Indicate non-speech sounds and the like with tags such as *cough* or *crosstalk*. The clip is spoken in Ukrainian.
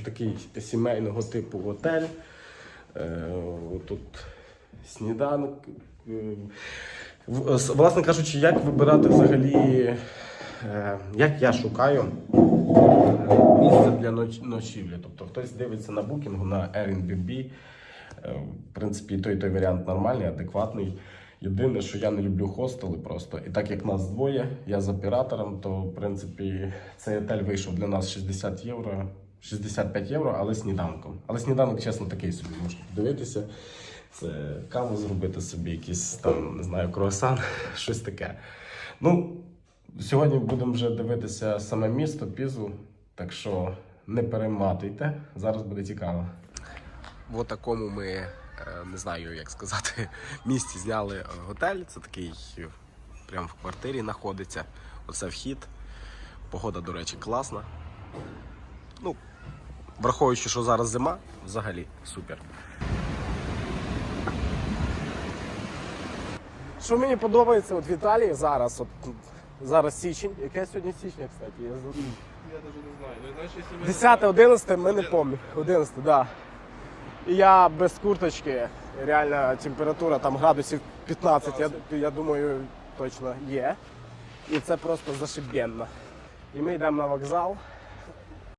Це такий сімейного типу готель. Е, Тут сніданок. Е, Власне кажучи, як вибирати взагалі, е, як я шукаю місце для ночівлі. Тобто хтось дивиться на букінгу, на Airbnb. В принципі, той, той варіант нормальний, адекватний. Єдине, що я не люблю хостели просто. І так як нас двоє, я з оператором, то в принципі цей готель вийшов для нас 60 євро, 65 євро, але сніданком. Але сніданок, чесно, такий собі можна подивитися. Це каву зробити собі, якийсь там, не знаю, круасан, *laughs* щось таке. Ну, сьогодні будемо вже дивитися саме місто Пізу, так що не перематуйте, зараз буде цікаво. В такому ми, е, не знаю, як сказати, *laughs* місті зняли готель. Це такий прямо в квартирі знаходиться. Оце вхід. Погода, до речі, класна. Ну, враховуючи, що зараз зима, взагалі супер. Що мені подобається от в Італії зараз, от зараз січень. Яке сьогодні січня, кстати? Я. Я даже не знаю. Ну, знаешь, если мы... 10, 11, ми не пам'ятаю. 11, так. Да. І я без курточки, реально температура там градусів 15, я, я думаю, точно є. І це просто зашибенно. І ми йдемо на вокзал.